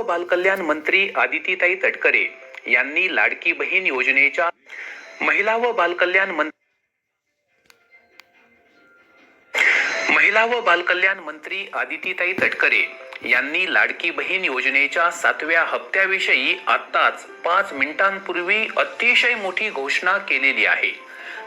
व बालकल्याण मंत्री आदितीताई तटकरे यांनी लाडकी बहीण योजनेच्या महिला व बालकल्याण मंत्री महिला व बालकल्याण मंत्री आदितीताई तटकरे यांनी लाडकी बहीण योजनेच्या सातव्या हप्त्याविषयी आत्ताच पाच मिनिटांपूर्वी अतिशय मोठी घोषणा केलेली आहे.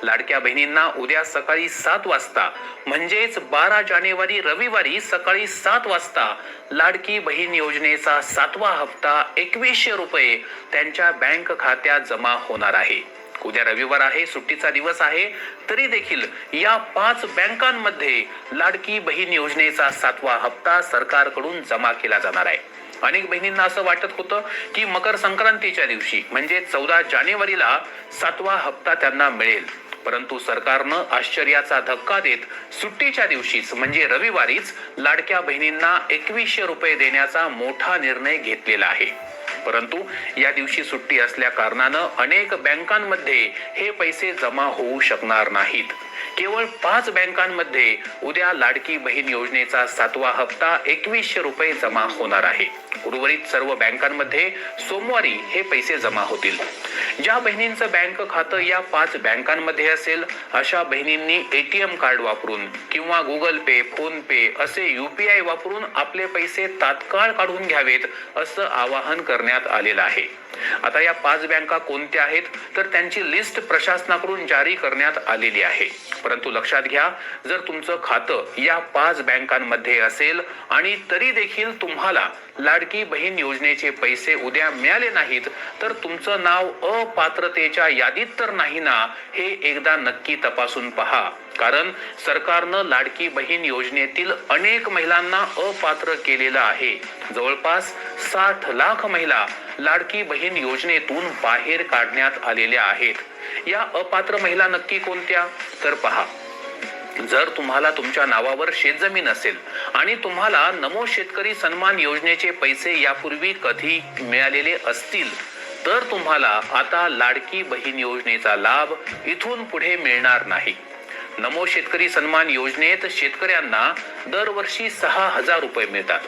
लाडक्या बहिणींना उद्या सकाळी सात वाजता म्हणजेच बारा जानेवारी रविवारी सकाळी सात वाजता लाडकी बहीण योजनेचा सातवा हप्ता एकवीसशे रुपये त्यांच्या बँक खात्यात जमा होणार आहे. उद्या रविवार आहे सुट्टीचा दिवस आहे तरी देखील या पाच बँकांमध्ये लाडकी बहीण योजनेचा सातवा हप्ता सरकारकडून जमा केला जाणार आहे. अनेक बहिणींना असं वाटत होतं की मकर संक्रांतीच्या दिवशी म्हणजे चौदा जानेवारीला सातवा हप्ता त्यांना मिळेल. परंतु सरकारनं आश्चर्याचा धक्का देत सुट्टीच्या दिवशीच म्हणजे रविवारीच लाडक्या बहिणींना एकवीसशे रुपये देण्याचा मोठा निर्णय घेतलेला आहे. परंतु या दिवशी सुट्टी असल्या कारणानं अनेक बँकांमध्ये हे पैसे जमा होऊ शकणार नाहीत. केवळ पाच बँकांमध्ये उद्या लाडकी बहीण योजनेचा सातवा हप्ता एकवीसशे रुपये जमा होणार आहे. उर्वरित सर्व बँकांमध्ये सोमवारी हे पैसे जमा होतील. ज्या बहिणींचं बँक खातं या पाच बँकांमध्ये असेल अशा बहिणींनी एटीएम कार्ड वापरून किंवा गुगल पे फोन पे असे युपीआय वापरून आपले पैसे तात्काळ काढून घ्यावेत असं आवाहन करण्यात आलेलं आहे. आता या पाच बँका कोणत्या आहेत तर त्यांची लिस्ट प्रशासनाकडून जारी करण्यात आलेली आहे. परंतु लक्षात घ्या जर तुमचं खातं या पाच बँकांमध्ये असेल आणि तरी देखील तुम्हाला लाडकी बहीण योजनेचे पैसे उद्या मिळाले नाहीत तर तुमचं नाव अपात्रतेच्या यादीत तर नाही ना हे एकदा नक्की तपासून पहा. कारण सरकारनं लाडकी बहीण योजनेतील अनेक महिलांना अपात्र केलेलं आहे. जवळपास साठ लाख महिला लाडकी बहीण योजनेतून बाहेर काढण्यात आलेल्या आहेत. या अपात्र महिला नक्की कोणत्या? तर पहा. जर तुम्हाला तुमच्या नावावर शेतजमीन असेल आणि तुम्हाला नमो शेतकरी सन्मान योजनेचे पैसे यापूर्वी कधी मिळालेले असतील तर तुम्हाला आता लाडकी बहीण योजनेचा लाभ इथून पुढे मिळणार नाही. नमो शेतकरी सन्मान योजनेत शेतकऱ्यांना दरवर्षी सहा हजार रुपये मिळतात.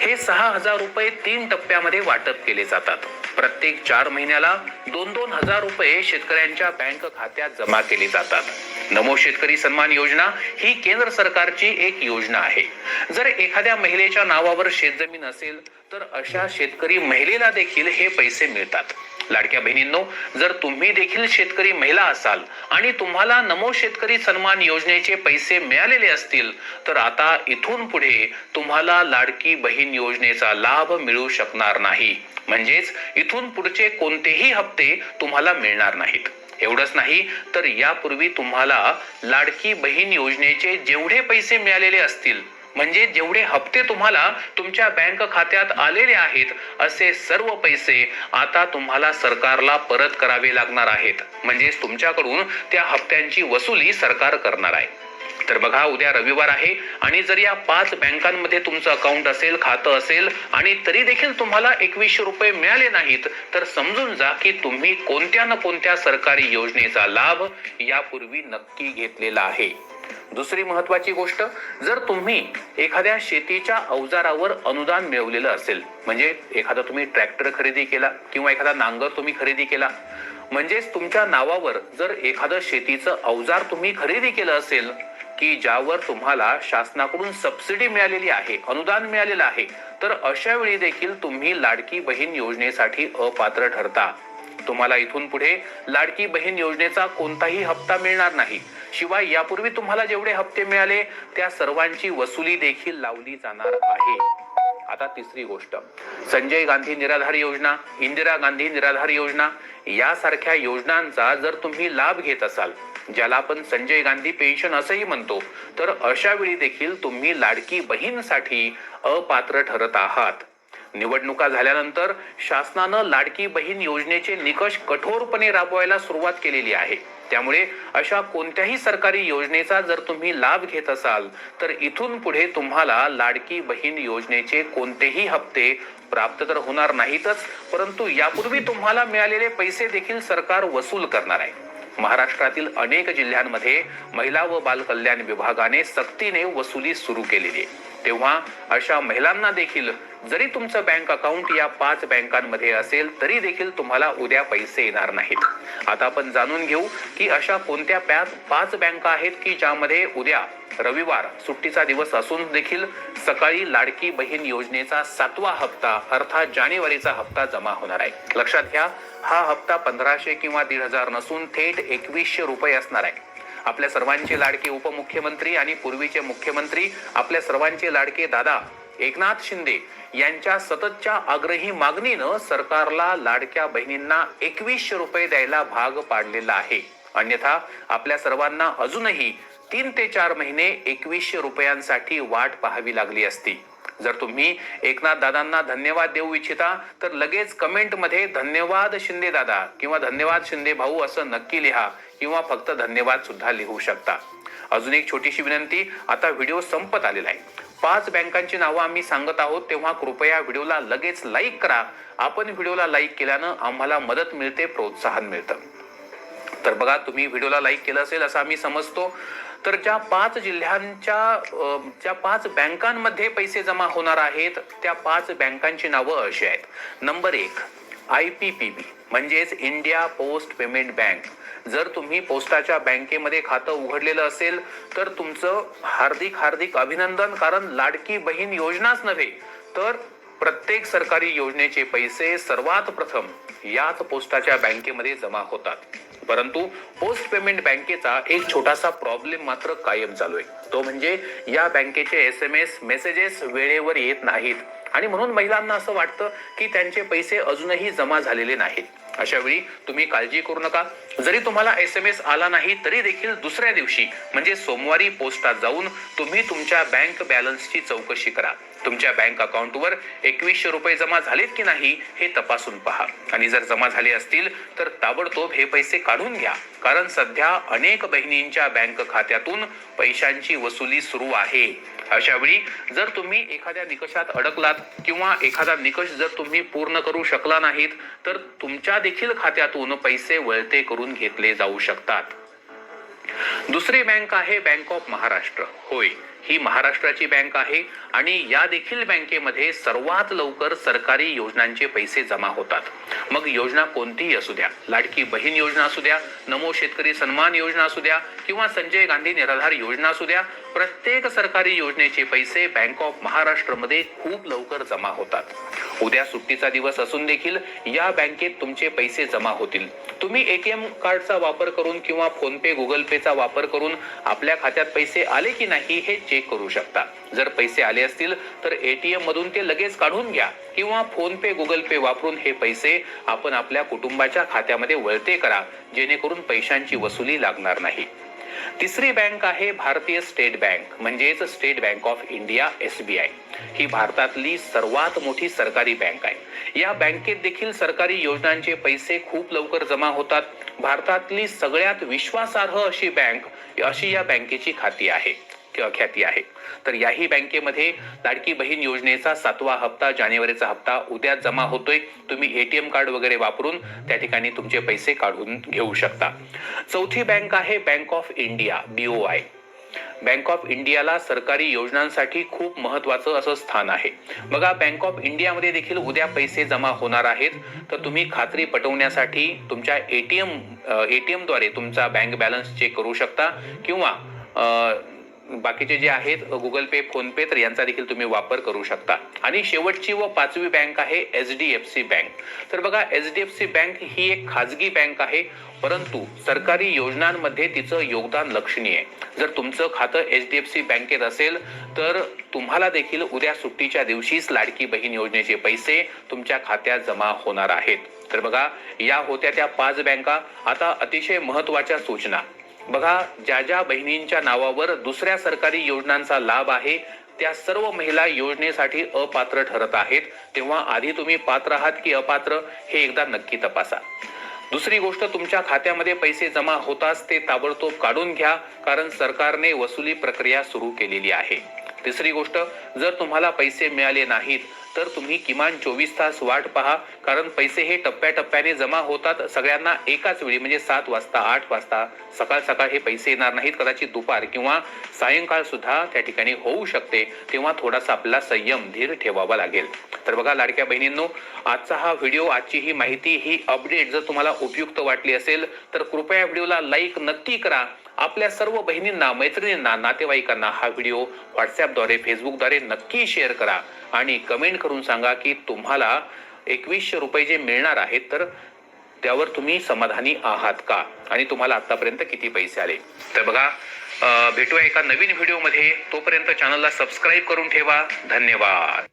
हे सहा हजार रुपये तीन टप्प्यामध्ये वाटप केले जातात. प्रत्येक चार महिन्याला दोन दोन हजार रुपये शेतकऱ्यांच्या बँक खात्यात जमा केले जातात. नमो शेतकरी सन्मान योजना ही केंद्र सरकारची एक योजना आहे. जर एखाद्या महिलेच्या नावावर शेतजमीन असेल तर अशा शेतकरी महिलेला देखील हे पैसे मिळतात. लाडक्या बहिणींनो जर तुम्ही देखील शेतकरी महिला असाल आणि तुम्हाला नमो शेतकरी सन्मान योजनेचे पैसे मिळालेले असतील तर आता इथून पुढे तुम्हाला लाडकी बहीण योजनेचा लाभ मिळू शकणार नाही. म्हणजेच इथून पुढचे कोणतेही हप्ते तुम्हाला मिळणार नाहीत. एवढंच नाही तर यापूर्वी तुम्हाला लाडकी बहीण योजनेचे जेवढे पैसे मिळालेले असतील म्हणजे जेवढे हप्ते तुम्हाला तुमच्या बँक खात्यात आलेले आहेत असे सर्व पैसे आता तुम्हाला सरकारला परत करावे लागणार आहेत. म्हणजेच तुमच्याकडून त्या हप्त्यांची वसुली सरकार करणार आहे. तर बघा उद्या रविवार आहे आणि जर या पाच बँकांमध्ये तुमचं अकाउंट असेल खातं असेल आणि तरी देखील तुम्हाला एकवीसशे रुपये मिळाले नाहीत तर समजून जा की तुम्ही कोणत्या ना कोणत्या सरकारी योजनेचा लाभ यापूर्वी नक्की घेतलेला आहे. दुसरी महत्वाची गोष्ट जर तुम्ही एखाद्या शेतीच्या अवजारावर अनुदान मिळवलेलं असेल म्हणजे एखादा तुम्ही ट्रॅक्टर खरेदी केला किंवा एखादा नांगर तुम्ही खरेदी केला म्हणजेच तुमच्या नावावर जर एखादं शेतीचं अवजार तुम्ही खरेदी केलं असेल की ज्यावर तुम्हाला शासनाकडून सबसिडी मिळालेली आहे अनुदान मिळालेलं आहे तर अशा वेळी देखील तुम्ही लाडकी बहीण योजनेसाठी अपात्र ठरता. तुम्हाला इथून पुढे लाडकी बहीण योजनेचा कोणताही हप्ता मिळणार नाही. शिवाय यापूर्वी तुम्हाला जेवढे हप्ते मिळाले त्या सर्वांची वसुली देखील लावली जाणार आहे. आता तिसरी गोष्ट. संजय गांधी निराधार योजना इंदिरा गांधी निराधार योजना यासारख्या योजनांचा जर तुम्ही लाभ घेत असाल ज्याला आपण संजय गांधी पेन्शन असंही म्हणतो तर अशा वेळी देखील तुम्ही लाडकी बहीणसाठी अपात्र ठरत आहात. निवडणुका झाल्यानंतर शासनानं लाडकी बहीण योजनेचे निकष कठोरपणे राबवायला सुरुवात केलेली आहे. त्यामुळे अशा कोणत्याही सरकारी योजनेचा जर तुम्ही लाभ घेत असाल तर इथून पुढे तुम्हाला लाडकी बहीण योजनेचे कोणतेही हप्ते प्राप्त तर होणार नाहीतच परंतु यापूर्वी तुम्हाला मिळालेले पैसे देखील सरकार वसूल करणार आहे. महाराष्ट्रातील अनेक जिल्ह्यांमध्ये महिला व बालकल्याण विभागाने सक्तीने वसुली सुरू केलेली आहे. तेव्हा अशा महिलांना देखील जरी तुमचं बँक अकाउंट या पाच बँकांमध्ये असेल तरी देखील तुम्हाला उद्या पैसे येणार नाहीत. आता आपण जाणून घेऊ की अशा कोणत्या पॅ पाच बँका आहेत की ज्यामध्ये उद्या रविवार सुट्टीचा दिवस असून देखील सकाळी लाडकी बहीण योजनेचा सातवा हप्ता अर्थात जानेवारीचा हप्ता जमा होणार आहे. लक्षात घ्या हा हप्ता पंधराशे किंवा दीड हजार नसून थेट एकवीसशे रुपये असणार आहे. आपल्या सर्वांचे लाडके उपमुख्यमंत्री आणि पूर्वीचे मुख्यमंत्री आपल्या सर्वांचे लाडके दादा एकनाथ शिंदे यांच्या सततच्या आग्रही मागणीनं सरकारला लाडक्या बहिणींना एकवीसशे रुपये द्यायला भाग पाडलेला आहे. अन्यथा आपल्या सर्वांना अजूनही तीन ते चार महिने एकवीसशे रुपयांसाठी वाट पाहावी लागली असती. जर तुम्ही एकनाथ दादांना धन्यवाद देऊ इच्छिता तर लगेच कमेंटमध्ये धन्यवाद शिंदे दादा किंवा धन्यवाद शिंदे भाऊ असं नक्की लिहा किंवा फक्त धन्यवाद सुद्धा लिहू शकता. अजून एक छोटीशी विनंती आता व्हिडिओ संपत आलेला आहे. पाच बँकांची नावं आम्ही सांगत आहोत तेव्हा कृपया व्हिडिओला लगेच लाईक करा. आपण व्हिडिओला लाईक केल्यानं आम्हाला मदत मिळते प्रोत्साहन मिळतं. तर बघा तुम्ही व्हिडिओला लाईक केलं असेल असं आम्ही समजतो. तर ज्या पाच जिल्ह्यांच्या ज्या पाच बँकांमध्ये पैसे जमा होणार आहेत त्या पाच बँकांची नावं अशी आहेत. नंबर एक आय पी पी बी म्हणजेच इंडिया पोस्ट पेमेंट बँक जर तुम्ही पोस्टाच्या बँकेमध्ये खातं उघडलेलं असेल तर तुमचं हार्दिक हार्दिक अभिनंदन कारण लाडकी बहीण योजनाच नव्हे तर प्रत्येक सरकारी योजनेचे पैसे सर्वात प्रथम याच पोस्टाच्या बँकेमध्ये जमा होतात. परंतु पोस्ट पेमेंट बँकेचा एक छोटासा प्रॉब्लेम मात्र कायम चालू आहे. तो म्हणजे या बँकेचे एस एम एस मेसेजेस वेळेवर येत नाहीत. आणि म्हणून महिलांना असं वाटतं की त्यांचे पैसे अजूनही जमा झालेले नाहीत. अशा वेळी तुम्ही काळजी करू नका. जरी तुम्हाला एस एम एस आला नाही तरी देखील दुसऱ्या दिवशी म्हणजे सोमवारी पोस्टात जाऊन तुम्ही तुमच्या बँक बॅलन्सची चौकशी करा. तुमच्या बँक अकाउंटवर एकवीसशे रुपये जमा झालेत की नाही हे तपासून पहा. आणि जर जमा झाले असतील तर ताबडतोब हे पैसे काढून घ्या. कारण सध्या अनेक बहिणींच्या बँक खात्यातून पैशांची वसुली सुरू आहे. अशा वेळी जर तुम्ही एखाद्या निकषात अडकलात किंवा एखादा निकष जर तुम्ही पूर्ण करू शकला नाहीत तर तुमच्या देखील खात्यातून पैसे वळते करून घेतले जाऊ शकतात. दुसरी बँक आहे बँक ऑफ महाराष्ट्र. होय. ही महाराष्ट्राची बँक आहे आणि या देखील बँकेमध्ये सर्वात लवकर सरकारी योजनांचे पैसे जमा होतात. मग योजना कोणतीही असू द्या लाडकी बहीण योजना असू द्या नमो शेतकरी सन्मान योजना असू द्या किंवा संजय गांधी निराधार योजना असू द्या प्रत्येक सरकारी योजनेचे पैसे बँक ऑफ महाराष्ट्रमध्ये खूप लवकर जमा होतात. उद्या सुट्टीचा दिवस असून देखील या बँकेत तुमचे पैसे जमा होतील. तुम्ही एटीएम कार्डचा वापर करून किंवा फोन पे गुगल पेचा वापर करून आपल्या खात्यात पैसे आले की नाही हे चेक करू शकता. जर पैसे आले असतील तर एटीएम मधून ते लगेच काढून घ्या किंवा फोन पे गुगल पे वापरून हे पैसे आपण आपल्या कुटुंबाच्या खात्यामध्ये वळते करा जेणेकरून पैशांची वसुली लागणार नाही. तिसरी बँक आहे भारतीय स्टेट बँक म्हणजेच State Bank of India S B I. ही भारतातली सर्वात मोठी सरकारी बँक आहे. या बँकेत देखील सरकारी योजनांचे पैसे खूप लवकर जमा होतात. भारतातली सगळ्यात विश्वासार्ह अशी बँक अशी या बँकेची खाती आहे. ख्याती आहे. तर याही बँकेमध्ये लाडकी बहीण योजनेचा सातवा हप्ता जानेवारीचा हप्ता उद्या जमा होतोय. तुम्ही एटीएम कार्ड वगैरे वापरून त्या ठिकाणी तुमचे पैसे काढून घेऊ शकता. चौथी बँक आहे Bank of India B O I Bank of इंडियाला सरकारी योजनांसाठी खूप महत्वाचं असं स्थान आहे. बघा बँक ऑफ इंडियामध्ये देखील उद्या पैसे जमा होणार आहेत. तर तुम्ही खात्री पटवण्यासाठी तुमच्या एटीएम एटीएमद्वारे तुमचा बँक बॅलन्स चेक करू शकता किंवा बाकीचे जे आहेत गुगल पे फोन पे तर यांचा देखील तुम्ही वापर करू शकता. आणि शेवटची व पाचवी बँक आहे H D F C bank तर बघा H D F C bank ही एक खाजगी बँक आहे परंतु सरकारी योजनांमध्ये तिचं योगदान लक्षणीय. आहे जर तुमचं खातं एच डी एफ सी बँकेत असेल तर तुम्हाला देखील उद्या सुट्टीच्या दिवशीच लाडकी बहीण योजनेचे पैसे तुमच्या खात्यात जमा होणार आहेत. तर बघा या होत्या त्या पाच बँका आता अतिशय महत्त्वाच्या सूचना. बघा ज्या ज्या बहिणींच्या नावावर दुसऱ्या सरकारी योजनांचा लाभ आहे त्या सर्व महिला योजनेसाठी अपात्र ठरत आहेत. तेव्हा आधी तुम्ही पात्र आहात की अपात्र हे एकदा नक्की तपासा. दुसरी गोष्ट तुमच्या खात्यामध्ये पैसे जमा होताच ते ताबडतोब काढून घ्या कारण सरकारने वसुली प्रक्रिया सुरू केलेली आहे. तिसरी गोष्ट जर तुम्हाला पैसे मिळाले नाहीत तर तुम्ही किमान चोवीस तास वाट पहा कारण पैसे हे टप्प्याटप्प्याने जमा होतात सगळ्यांना एकाच वेळी म्हणजे सात वाजता आठ वाजता. सकाळ सकाळ हे पैसे येणार नाहीत कदाचित दुपार किंवा सायंकाळ सुद्धा त्या ठिकाणी होऊ शकते. तेव्हा थोडासा आपला संयम धीर ठेवावा लागेल. तर बघा लाडक्या बहिणींनो आजचा हा व्हिडिओ आजची ही माहिती ही अपडेट जर तुम्हाला उपयुक्त वाटली असेल तर कृपया व्हिडिओला लाईक नक्की करा. आपल्या सर्व बहिणींना मैत्रिणींना नातेवाईकांना हा व्हिडिओ व्हॉट्सॲपद्वारे फेसबुकद्वारे नक्की शेअर करा आणि कमेंट करून सांगा की तुम्हाला एकवीसशे रुपये जे मिळणार आहेत तर त्यावर तुम्ही समाधानी आहात का? आणि तुम्हाला आतापर्यंत किती पैसे आले? तर बघा भेटूया एका नवीन व्हिडिओमध्ये. तोपर्यंत चॅनलला सबस्क्राईब करून ठेवा. धन्यवाद.